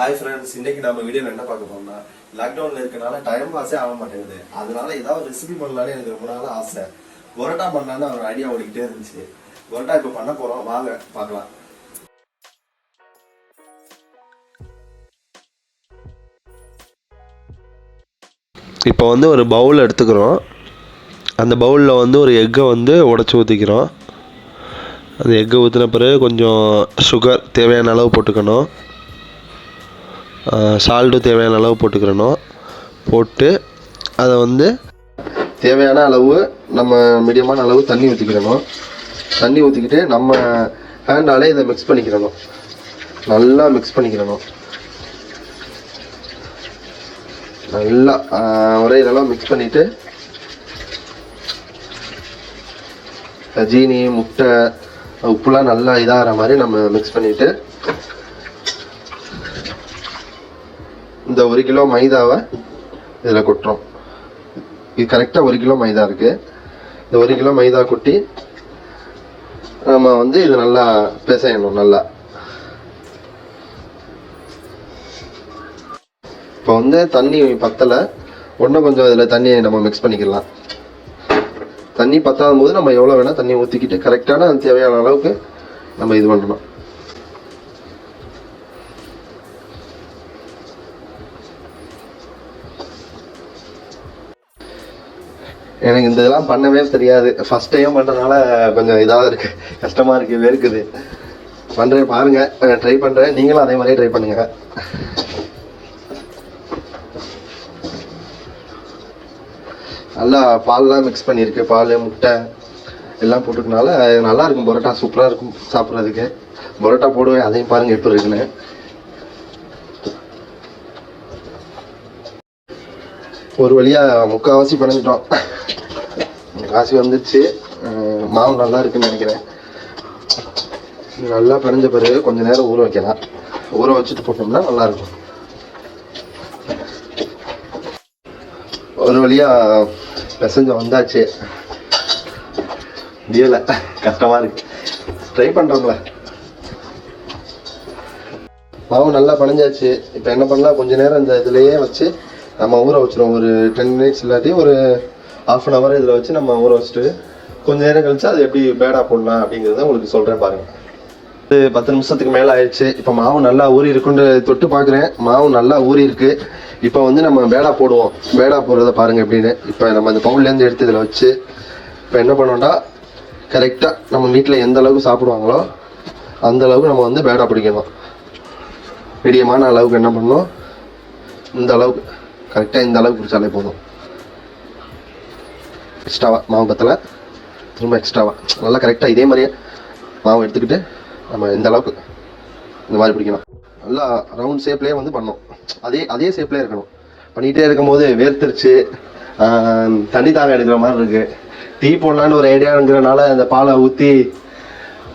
Hi friends இன்னைக்கு நம்ம video என்ன பார்க்க போறோம்னா லாக்டவுன்ல இருக்கனால டைம் பாஸே ஆக மாட்டேங்குது. அதனால ஏதாவது ரெசிபி பண்ணலாம்னு எனக்கு ரொம்ப நாள் ஆசை. பரோட்டா பண்ணலான்னு ஒரு ஐடியா ஓடிக்கிட்டே இருந்துச்சு. பரோட்டா இப்போ பண்ண போறோம். வாங்க பார்க்கலாம். இப்போ வந்து ஒரு பவுல் எடுத்துக்கிறோம். அந்த பவுலில் வந்து ஒரு எக்கை வந்து உடச்சி ஊற்றிக்கிறோம் அந்த எக்கை ஊற்றின பிறகு கொஞ்சம் சுகர் தேவையான அளவு போட்டுக்கணும். சால்ட்டும் தேவையான அளவு போட்டுக்கிறணும் போட்டு அதை வந்து தேவையான அளவு நம்ம மீடியமான அளவு தண்ணி ஊற்றிக்கிறணும் தண்ணி ஊற்றிக்கிட்டு நம்ம ஹேண்டாலே இதை மிக்ஸ் பண்ணிக்கிறணும் நல்லா மிக்ஸ் பண்ணிக்கிறணும் நல்லா ஒரே இதெல்லாம் மிக்ஸ் பண்ணிவிட்டு ஜீனி முட்டை உப்புலாம் நல்லா இதாகிற மாதிரி நம்ம மிக்ஸ் பண்ணிவிட்டு இந்த ஒரு கிலோ மைதாவை இதில் கொட்டுறோம். இது கரெக்டாக ஒரு கிலோ மைதா இருக்கு. இந்த ஒரு கிலோ மைதா கொட்டி நம்ம வந்து இது நல்லா பிசையணும் நல்லா. இப்போ வந்து தண்ணி பத்தலை. ஒன்றும் கொஞ்சம் இதில் தண்ணியை நம்ம மிக்ஸ் பண்ணிக்கலாம். தண்ணி பத்தாத போது நம்ம எவ்வளோ வேணால் தண்ணி ஊற்றிக்கிட்டு கரெக்டான தேவையான அளவுக்கு நம்ம இது பண்ணணும். எனக்கு இந்த இதெல்லாம் பண்ணவே தெரியாது. ஃபர்ஸ்ட் டைம் பண்ணுறதுனால கொஞ்சம் இதாக இருக்கு. கஷ்டமாக இருக்கு வெறுக்குது பண்ணுறேன் பாருங்க. ட்ரை பண்ணுறேன் நீங்களும் அதே மாதிரியே ட்ரை பண்ணுங்க. நல்லா பால்லாம் மிக்ஸ் பண்ணியிருக்கு. பால் முட்டை எல்லாம் போட்டுக்கனால நல்லா இருக்கும். பரோட்டா சூப்பராக இருக்கும் சாப்பிட்றதுக்கு. பரோட்டா போடுவேன். அதையும் பாருங்கள் எப்படி இருக்குன்னு. ஒரு வழியாக முக்கால்வாசி பண்ணிட்டோம் காசி வந்துச்சு. மாவு நல்லா இருக்குன்னு நினைக்கிறேன். நல்லா பிணைஞ்ச பிறகு கொஞ்சம் நேரம் ஊற வைக்கலாம். ஊற வச்சுட்டு போட்டோம்னா நல்லா இருக்கும் ஒரு வழியா பிசைஞ்சு வந்தாச்சு. முடியல. கஷ்டமா இருக்கு. ட்ரை பண்றோம்ல. மாவு நல்லா பனைஞ்சாச்சு இப்போ என்ன பண்ணலாம்? கொஞ்ச நேரம் இந்த இதுலயே வச்சு நம்ம ஊற வச்சிருவோம். ஒரு டென் மினிட்ஸ் இல்லாட்டி ஒரு ஆஃப் அன் ஹவர் இதில் வச்சு நம்ம ஊற வச்சுட்டு கொஞ்ச நேரம் கழிச்சு அது எப்படி பேடா போடலாம் அப்படிங்கிறத உங்களுக்கு சொல்கிறேன் பாருங்க. இது பத்து நிமிஷத்துக்கு மேலே ஆயிடுச்சு. இப்போ மாவு நல்லா ஊறி இருக்குன்னு தொட்டு பார்க்குறேன் மாவு நல்லா ஊறி இருக்கு. இப்போ வந்து நம்ம பேடா போடுவோம். பேடா போடுறத பாருங்க எப்படின்னு. இப்போ நம்ம அந்த பவுன்லேருந்து எடுத்து இதில் வச்சு இப்போ என்ன பண்ணோம்னா கரெக்டாக நம்ம வீட்டில் எந்த அளவுக்கு சாப்பிடுவாங்களோ அந்த அளவுக்கு நம்ம வந்து பேடா பிடிக்கணும். மீடியமான அளவுக்கு என்ன பண்ணணும்? இந்த அளவுக்கு கரெக்டாக இந்த அளவுக்கு பிடிச்சாலே போதும். எக்ஸ்ட்ராவாக மாவு பற்றல திரும்ப எக்ஸ்ட்ராவாக நல்லா கரெக்டாக இதே மாதிரியே மாவு எடுத்துக்கிட்டு நம்ம இந்த அளவுக்கு இந்த மாதிரி பிடிக்கணும். நல்லா ரவுண்ட் ஷேப்லேயே வந்து பண்ணோம் அதே அதே ஷேப்லேயே இருக்கணும். பண்ணிகிட்டே இருக்கும்போது வேர்த்துருச்சு. தண்ணி தாங்க எடுக்கிற மாதிரி இருக்குது டீ போடலான்னு ஒரு ஐடியாங்கிறனால அந்த பாலை ஊற்றி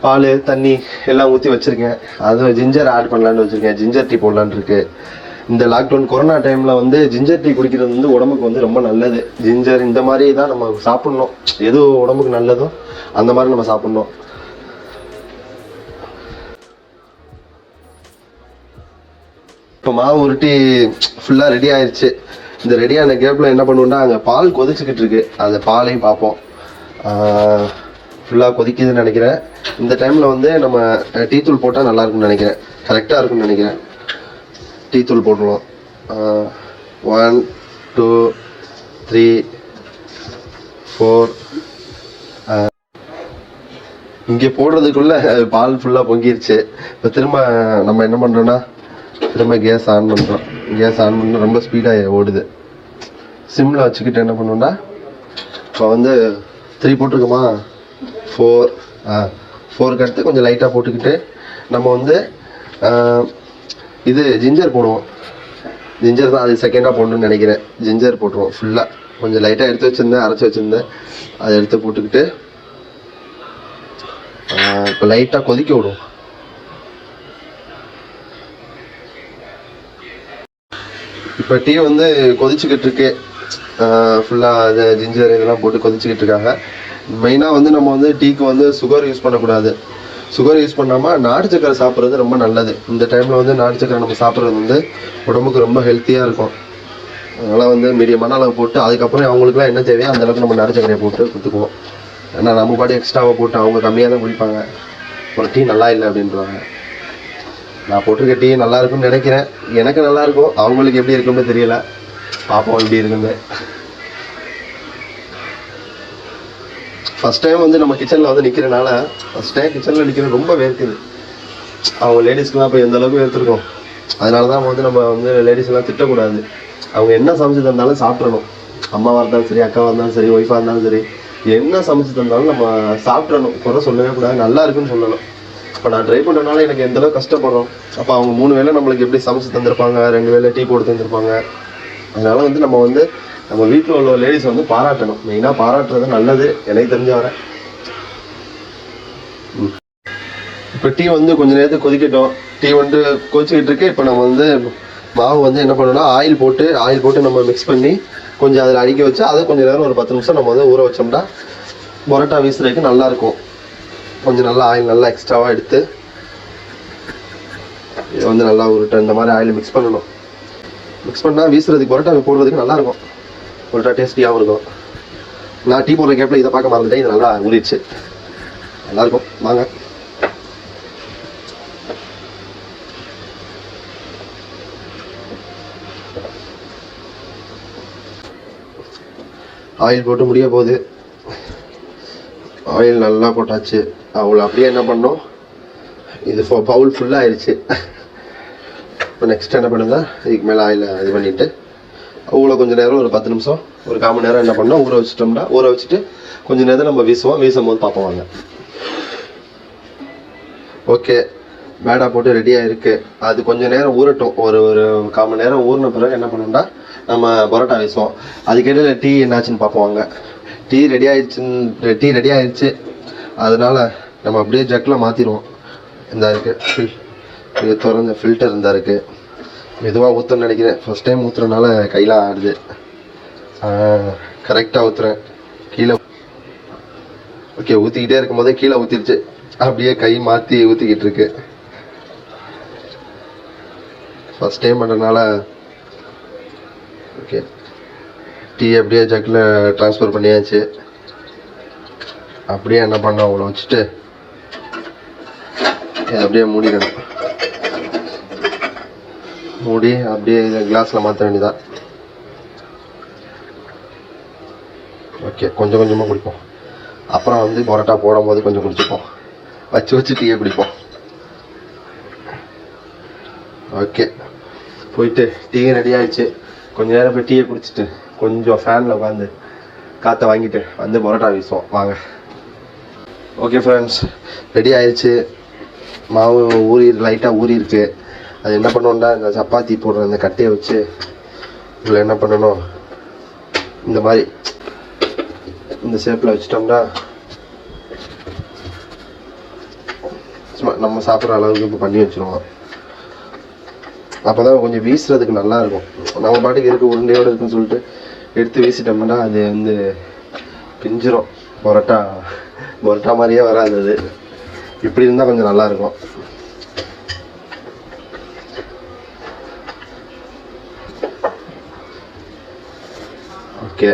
பால் தண்ணி எல்லாம் ஊற்றி வச்சுருக்கேன். அது ஜிஞ்சர் ஆட் பண்ணலான்னு வச்சுருக்கேன். ஜிஞ்சர் டீ போடலான்னு இருக்குது இந்த லாக்டவுன் கொரோனா டைமில் வந்து ஜிஞ்சர் டீ குடிக்கிறது வந்து உடம்புக்கு வந்து ரொம்ப நல்லது. ஜிஞ்சர் இந்த மாதிரி தான் நம்ம சாப்பிட்ணும். எது உடம்புக்கு நல்லதோ அந்த மாதிரி நம்ம சாப்பிட்ணும். இப்போ மாவு உருட்டி ஃபுல்லாக ரெடி ஆயிடுச்சு இந்த ரெடியான கேப்பில் என்ன பண்ணுவோம்னா அங்கே பால் கொதிச்சுக்கிட்டு இருக்கு. அந்த பாலையும் பார்ப்போம். ஃபுல்லாக கொதிக்குதுன்னு நினைக்கிறேன். இந்த டைமில் வந்து நம்ம டீத்தூள் டீ தூள் போட்டால் நல்லாயிருக்கும்னு நினைக்கிறேன். கரெக்டாக இருக்கும்னு நினைக்கிறேன். டீ தூள் ஒன் டூ த்ரீ ஃபோர் இங்கே போடுறதுக்குள்ளே பால் ஃபுல்லாக பொங்கிருச்சு. இப்போ திரும்ப நம்ம என்ன பண்ணுறோன்னா திரும்ப கேஸ் ஆன் பண்ணுறோம் கேஸ் ஆன் பண்ண ரொம்ப ஸ்பீடாக ஓடுது. சிம்மில் வச்சுக்கிட்டு என்ன பண்ணுவோம்னா இப்போ வந்து த்ரீ போட்டிருக்கோமா? ஃபோர் ஆ ஃபோருக்கு அடுத்து கொஞ்சம் லைட்டாக போட்டுக்கிட்டு நம்ம வந்து இது ஜிஞ்சர் போடுவோம். ஜிஞ்சர் தான் அது செகண்டாக போடணும்னு நினைக்கிறேன். ஜிஞ்சர் போட்டுருவோம் ஃபுல்லாக கொஞ்சம் லைட்டாக எடுத்து வச்சுருந்தேன் அரைச்சி வச்சுருந்தேன். அதை எடுத்து போட்டுக்கிட்டு இப்போ லைட்டாக கொதிக்க விடுவோம். இப்போ டீ வந்து கொதிச்சுக்கிட்டு இருக்கு. ஃபுல்லாக அது ஜிஞ்சர் இதெல்லாம் போட்டு கொதிச்சுக்கிட்டு இருக்காங்க. மெயினாக வந்து நம்ம வந்து டீக்கு வந்து சுகர் யூஸ் பண்ணக்கூடாது. சுகர் யூஸ் பண்ணாமல் நாட்டு சக்கரை சாப்பிட்றது ரொம்ப நல்லது. இந்த டைமில் வந்து நாட்டு சக்கரை நம்ம சாப்பிட்றது வந்து உடம்புக்கு ரொம்ப ஹெல்த்தியாக இருக்கும். அதனால் வந்து மீடியமான அளவு போட்டு அதுக்கப்புறம் அவங்களுக்குலாம் என்ன தேவையோ அந்த அளவுக்கு நம்ம நாட்டு சக்கரையை போட்டு கொடுத்துக்குவோம். ஏன்னா நம்ம பாடி எக்ஸ்ட்ராவாக போட்டு அவங்க கம்மியாக தான் குடிப்பாங்க. ஒரு டீ நல்லா இல்லை அப்படின்றாங்க. நான் போட்டிருக்க டீ நல்லா இருக்கும்னு நினைக்கிறேன். எனக்கு நல்லா இருக்கும். அவங்களுக்கு எப்படி இருக்குன்னு தெரியல. பார்ப்போம் எப்படி இருக்குன்னு. ஃபஸ்ட் டைம் வந்து நம்ம கிச்சனில் வந்து நிற்கிறனால ஃபஸ்ட் டைம் கிச்சனில் நிற்கிறது ரொம்ப வேர்க்குது. அவங்க லேடிஸ்க்குலாம் இப்போ எந்த அளவுக்கு வேர்த்துருக்கோம்? அதனால தான் வந்து நம்ம வந்து லேடிஸ்லாம் திட்டக்கூடாது. அவங்க என்ன சமைச்சு தந்தாலும் சாப்பிட்றணும் அம்மாவாக இருந்தாலும் சரி அக்காவாக இருந்தாலும் சரி ஒய்ஃபாக இருந்தாலும் சரி என்ன சமைச்சு தந்தாலும் நம்ம சாப்பிட்றணும் குறை சொல்லவே கூடாது. நல்லா இருக்குன்னு சொல்லணும். இப்போ நான் ட்ரை பண்ணுறதுனால எனக்கு எந்தளவுக்கு கஷ்டப்படுறோம்? அப்போ அவங்க மூணு வேளை நம்மளுக்கு எப்படி சமைச்சு தந்திருப்பாங்க? ரெண்டு வேளை டீ போட்டு தந்திருப்பாங்க? அதனால வந்து நம்ம வந்து நம்ம வீட்டில் உள்ள லேடிஸ் வந்து பாராட்டணும். மெயினாக பாராட்டுறது நல்லது. எனக்கு தெரிஞ்ச வர இப்போ டீ வந்து கொஞ்ச நேரத்துக்கு கொதிக்கட்டும். டீ வந்து கொதிச்சுக்கிட்டு இருக்கு. இப்போ நம்ம வந்து மாவு வந்து என்ன பண்ணணும்னா ஆயில் போட்டு ஆயில் போட்டு நம்ம மிக்ஸ் பண்ணி கொஞ்சம் அதில் அடிக்க வச்சு அதை கொஞ்சம் நேரம் ஒரு பத்து நிமிஷம் நம்ம வந்து ஊற வச்சோம்னா பரோட்டா வீசுறதுக்கு நல்லா இருக்கும். கொஞ்சம் நல்லா ஆயில் நல்லா எக்ஸ்ட்ராவாக எடுத்து இதை வந்து நல்லா உருட்டு இந்த மாதிரி ஆயில் மிக்ஸ் பண்ணணும். மிக்ஸ் பண்ணால் வீசுறதுக்கு பரோட்டா போடுறதுக்கு நல்லா இருக்கும் பரோட்டா டேஸ்டியாகவும் இருக்கும். நான் டீ போடுற கேப்பில் இதை பார்க்க மறந்துட்டேன். இது நல்லா ஊறிடுச்சு. நல்லாயிருக்கும். வாங்க. ஆயில் போட்டு முடிய போகுது. ஆயில் நல்லா போட்டாச்சு. அவளை அப்படியே என்ன பண்ணோம்? இது பவுல் ஃபுல்லாக ஆயிடுச்சு இப்போ நெக்ஸ்ட் என்ன பண்ணுதா இதுக்கு மேலே ஆயில் இது பண்ணிவிட்டு அவங்கள கொஞ்சம் நேரம் ஒரு பத்து நிமிஷம் ஒரு கால் மணி நேரம் என்ன பண்ணால் ஊற வச்சிட்டோம்னா ஊற வச்சுட்டு கொஞ்சம் நேரம் நம்ம வீசுவோம். வீசும் போது பார்ப்போம் வாங்க. ஓகே பேடா போட்டு ரெடியாக இருக்குது அது கொஞ்சம் நேரம் ஊறட்டும். ஒரு ஒரு கால் மணி நேரம் ஊறின பிறகு என்ன பண்ணணும்னா நம்ம பரோட்டா வீசுவோம். அதுக்கிடையில் டீ என்னாச்சுன்னு பார்ப்போம் வாங்க. டீ ரெடி ஆயிடுச்சுன்னு டீ ரெடி ஆயிடுச்சு. அதனால் நம்ம அப்படியே ஜக்கில் மாற்றிடுவோம் இந்த இருக்குது இது திறந்த ஃபில்டர் இருந்தா இருக்கு. மெதுவாக ஊற்றுன்னு நினைக்கிறேன். ஃபர்ஸ்ட் டைம் ஊற்றுறனால கையில் ஆடுது. கரெக்டாக ஊற்றுறேன் கீழே ஓகே ஊற்றிக்கிட்டே இருக்கும் போதே கீழே ஊற்றிருச்சு அப்படியே கை மாற்றி ஊற்றிக்கிட்டு இருக்கு. ஃபர்ஸ்ட் டைம் பண்ணுறதுனால ஓகே டீ அப்படியே ஜக்கில் ட்ரான்ஸ்ஃபர் பண்ணியாச்சு. அப்படியே என்ன பண்ணோம் அவ்வளோ வச்சுட்டு அப்படியே மூடிக்கணும் மூடி அப்படியே கிளாஸில் மாற்ற வேண்டியதான் ஓகே கொஞ்சம் கொஞ்சமாக குடிப்போம். அப்புறம் வந்து பரோட்டா போடும்போது கொஞ்சம் குடிச்சுப்போம். வச்சு வச்சு டீயை குடிப்போம். ஓகே போயிட்டு டீ ரெடி ஆயிடுச்சு. கொஞ்ச நேரம் போய் டீயை குடிச்சிட்டு கொஞ்சம் ஃபேனில் உட்காந்து காற்றை வாங்கிட்டு வந்து பரோட்டா வீசுவோம். வாங்க. ஓகே ஃப்ரெண்ட்ஸ் ரெடி ஆயிடுச்சு. மாவு ஊறி லைட்டாக ஊறி இருக்குது அது என்ன பண்ணுவோம்னா இந்த சப்பாத்தி போடுற அந்த கட்டையை வச்சு இதில் என்ன பண்ணணும்? இந்த மாதிரி இந்த ஷேப்பில் வச்சிட்டோம்னா சும்மா நம்ம சாப்பிட்ற அளவுக்கு இப்போ பண்ணி வச்சுருவோம். அப்போ தான் கொஞ்சம் வீசுறதுக்கு நல்லா இருக்கும். நம்ம பாட்டுக்கு இருக்கு உருண்டையோடு இருக்குன்னு சொல்லிட்டு எடுத்து வீசிட்டோம்னா அது வந்து பிஞ்சிரும். பரோட்டா பரோட்டா மாதிரியே வராது அது. இப்படி இருந்தால் கொஞ்சம் நல்லா இருக்கும் ஓகே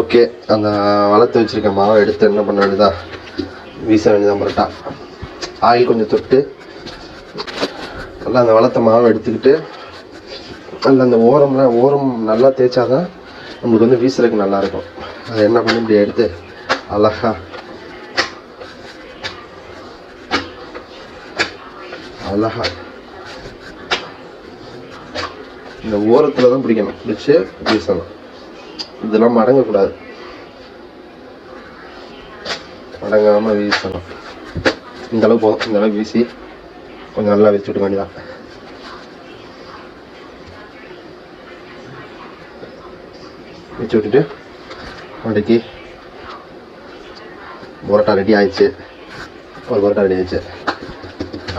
ஓகே அந்த வளர்த்து வச்சுருக்க மாவை எடுத்து என்ன பண்ண வேண்டியதா? வீச வேண்டியதான் பரட்டா. ஆயில் கொஞ்சம் தொட்டு நல்லா அந்த வளர்த்த மாவை எடுத்துக்கிட்டு நல்லா அந்த ஓரம்லாம் ஓரம் நல்லா தேய்ச்சாதான் நம்மளுக்கு வந்து வீசுறதுக்கு நல்லாயிருக்கும். அதை என்ன பண்ணி இப்படி எடுத்து அழகா அழகா இந்த ஓரத்தில் தான் பிடிக்கணும் பிடிச்சி வீசணும் இதெல்லாம் மடங்கக்கூடாது. மடங்காமல் வீசணும். இந்த அளவு போதும். இந்த அளவு வீசி கொஞ்சம் நல்லா வச்சு விட்டுக்க வேண்டியதான் வச்சு விட்டுட்டு மடக்கி புரோட்டா ரெடி ஆயிடுச்சு. ஒரு பரோட்டா ரெடி ஆயிடுச்சு.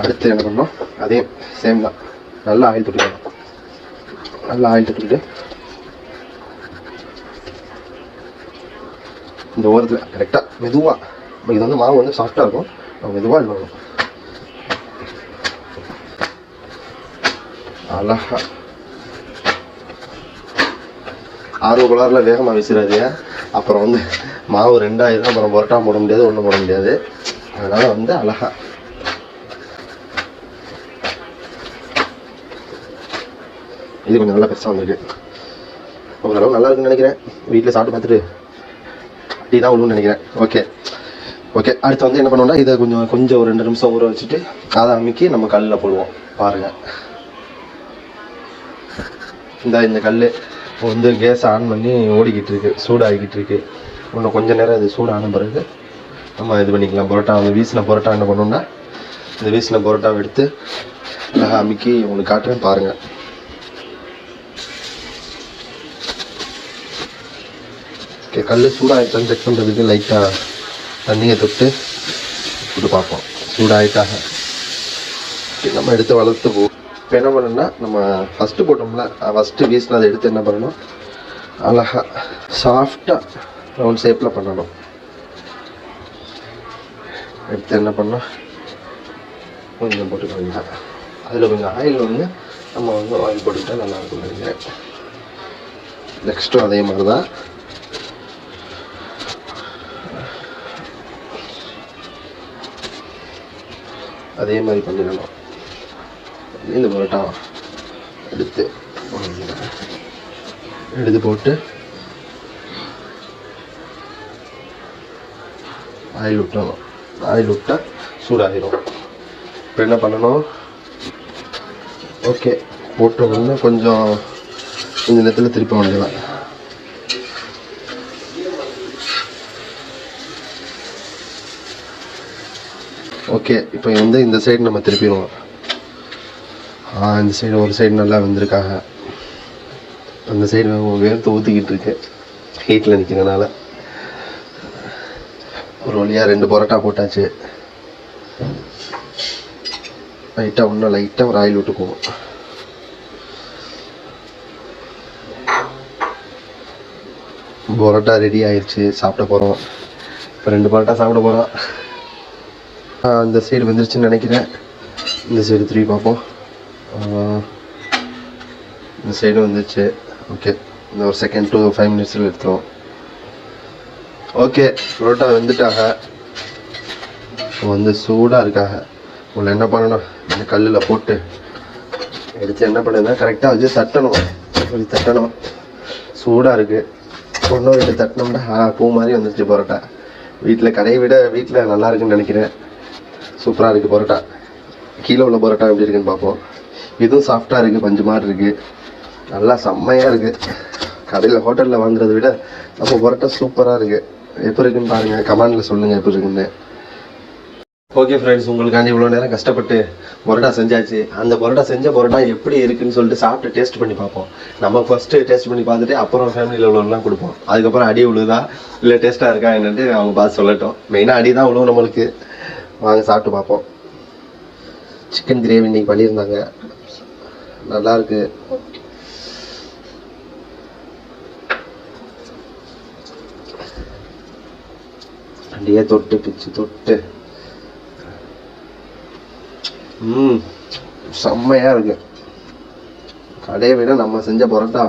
அடுத்து என்ன பண்ணோம் அதே சேம் தான். நல்லா ஆயில் தொட்டுக்கணும். நல்லா ஆயிட்டு இந்த ஓரத்தில் கரெக்டாக மெதுவாக இது வந்து மாவு வந்து சாஃப்டாக இருக்கும். நம்ம மெதுவாக பண்ணணும். அழகா. ஆர்வ குளாரில் வேகமாக விசிறாதீங்க அப்புறம் வந்து மாவு ரெண்டாயிரம் அப்புறம் புரட்டா போட முடியாது ஒன்றும் போட முடியாது. அதனால் வந்து அழகா. இது கொஞ்சம் நல்லா பெருசாக வந்திருக்கு. ஓரளவு நல்லா இருக்குன்னு நினைக்கிறேன். வீட்டில் சாப்பிட்டு பார்த்துட்டு டீ தான் விழுன்னு நினைக்கிறேன். ஓகே ஓகே அடுத்து வந்து என்ன பண்ணுவோம்னா இதை கொஞ்சம் கொஞ்சம் ஒரு ரெண்டு நிமிஷம் ஊற வச்சுட்டு அதை அமுக்கி நம்ம கல்லில் போடுவோம். பாருங்கள் இந்த இந்த கல் வந்து கேஸை ஆன் பண்ணி ஓடிக்கிட்டு இருக்கு. சூடாகிக்கிட்டு இருக்கு. இன்னும் கொஞ்ச நேரம் இது சூடான பிறகு நம்ம இது பண்ணிக்கலாம். பரோட்டா அந்த வீசின பரோட்டா என்ன பண்ணோம்னா இந்த வீசின பரோட்டாவை எடுத்து அழகாக அமுக்கி உங்களுக்கு காட்டுறேன். பாருங்கள் ஓகே கல் சூடாகிட்டான்னு செக் பண்ணுறதுக்கு லைட்டாக தண்ணியை தொட்டு விட்டு பார்ப்போம். சூடாகிட்டாக ஓகே, நம்ம எடுத்து வளர்த்து போ இப்போ என்ன பண்ணணும்னா நம்ம ஃபஸ்ட்டு போட்டோம்ல ஃபஸ்ட்டு வீசில் அதை எடுத்து என்ன பண்ணணும்? அழகாக சாஃப்டாக ரவுண்ட் ஷேப்பில் பண்ணணும். எடுத்து என்ன பண்ணோம் கொஞ்சம் போட்டுக்கோங்க. அதில் கொஞ்சம் ஆயில் வந்து நம்ம வந்து ஆயில் போட்டுக்கிட்டால் நல்லாயிருக்கும் நினைக்கிறேன். நெக்ஸ்ட்டும் அதே மாதிரி தான் அதே மாதிரி பண்ணிடணும் இந்த பரோட்டா எடுத்து எடுத்து போட்டு ஆயில் விட்டணும் ஆயில் விட்டா சூடாகிடும் இப்போ என்ன பண்ணணும்? ஓகே போட்ட கொஞ்சம் கொஞ்சம் நேரத்தில் திருப்ப வேண்டியதான் ஓகே. இப்போ வந்து இந்த சைடு நம்ம திருப்பிடுவோம். இந்த சைடு ஒரு சைடு நல்லா வந்திருக்காங்க. அந்த சைடு வேர்த்து ஊற்றிக்கிட்டு இருக்கு. ஹீட்டில் நிற்கிறனால ஒரு வழியாக ரெண்டு பரோட்டா போட்டாச்சு. லைட்டாக இன்னும் லைட்டாக ஒரு ஆயில் விட்டுக்குவோம். பரோட்டா ரெடி ஆயிடுச்சு சாப்பிட போகிறோம் இப்போ ரெண்டு பரோட்டா சாப்பிட போகிறோம் இந்த சைடு வந்துருச்சுன்னு நினைக்கிறேன். இந்த சைடு திரும்பி பார்ப்போம். இந்த சைடு வந்துருச்சு. ஓகே இந்த ஒரு செகண்ட் டூ ஃபைவ் மினிட்ஸில் எடுத்துருவோம். ஓகே பரோட்டா வெந்துட்டாக வந்து சூடாக இருக்காங்க. உங்களை என்ன பண்ணணும்? இந்த கல்லில் போட்டு எடுத்து என்ன பண்ணுதுன்னா கரெக்டாக வச்சு தட்டணும். இப்படி தட்டணும். சூடாக இருக்குது ஒன்றும் ரெண்டு தட்டினோம்னா பூ மாதிரி வந்துருச்சு பரோட்டா. வீட்டில் கடையை விட வீட்டில் நல்லா இருக்குன்னு நினைக்கிறேன். சூப்பராக இருக்குது பரோட்டா. கீழே உள்ள பரோட்டா எப்படி இருக்குன்னு பார்ப்போம். இதுவும் சாஃப்டாக இருக்குது பஞ்சு மாதிரி இருக்குது நல்லா செம்மையாக இருக்குது கடையில் ஹோட்டலில் வாங்குறத விட நம்ம பரோட்டா சூப்பராக இருக்குது எப்படி இருக்குன்னு பாருங்கள் கமெண்டில் சொல்லுங்கள் எப்படி இருக்குன்னு. ஓகே ஃப்ரெண்ட்ஸ் உங்களுக்காண்டி இவ்வளோ நேரம் கஷ்டப்பட்டு பரோட்டா செஞ்சாச்சு. அந்த பரோட்டா செஞ்ச பரோட்டா எப்படி இருக்குன்னு சொல்லிட்டு சாப்பிட்டு டேஸ்ட் பண்ணி பார்ப்போம். நம்ம ஃபஸ்ட்டு டேஸ்ட் பண்ணி பார்த்துட்டு அப்புறம் ஃபேமிலியில் உள்ளவங்களாம் கொடுப்போம். அதுக்கப்புறம் அடி உழுதா இல்லை டேஸ்ட்டாக இருக்கா என்னன்ட்டு அவங்க பார்த்து சொல்லட்டும். மெயினாக அடி தான் உழுவும் நம்மளுக்கு. வாங்க சாப்பிட்டு பார்ப்போம். சிக்கன் கிரேவி இன்னைக்கு பண்ணியிருந்தாங்க. நல்லாயிருக்கு அப்படியே தொட்டு பிச்சு தொட்டு. ம் செம்மையாக இருக்கு. கடையை விட நம்ம செஞ்ச பரோட்டா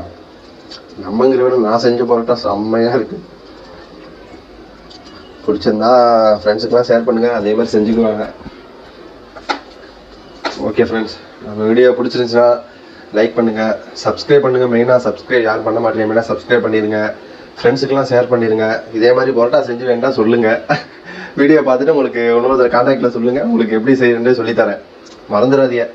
நம்மங்கிற விட நான் செஞ்ச பரோட்டா செம்மையாக இருக்கு. பிடிச்சிருந்தா ஃப்ரெண்ட்ஸுக்கெல்லாம் ஷேர் பண்ணுங்கள் அதே மாதிரி செஞ்சுக்குவாங்க. ஓகே ஃப்ரெண்ட்ஸ் நம்ம வீடியோ பிடிச்சிருந்துச்சுன்னா லைக் பண்ணுங்க சப்ஸ்கிரைப் பண்ணுங்கள் மெயினாக சப்ஸ்கிரைப் யாரும் பண்ண மாட்டேங்க மெயினாக சப்ஸ்கிரைப் பண்ணிடுங்க. ஃப்ரெண்ட்ஸுக்கெல்லாம் ஷேர் பண்ணிடுங்க. இதே மாதிரி பரோட்டா செஞ்சு வேண்டாம் சொல்லுங்கள் வீடியோ பார்த்துட்டு உங்களுக்கு இன்னொரு கான்டாக்டில் சொல்லுங்கள் உங்களுக்கு எப்படி செய்யணுன்னு சொல்லித்தரேன். மறந்துடாதீங்க.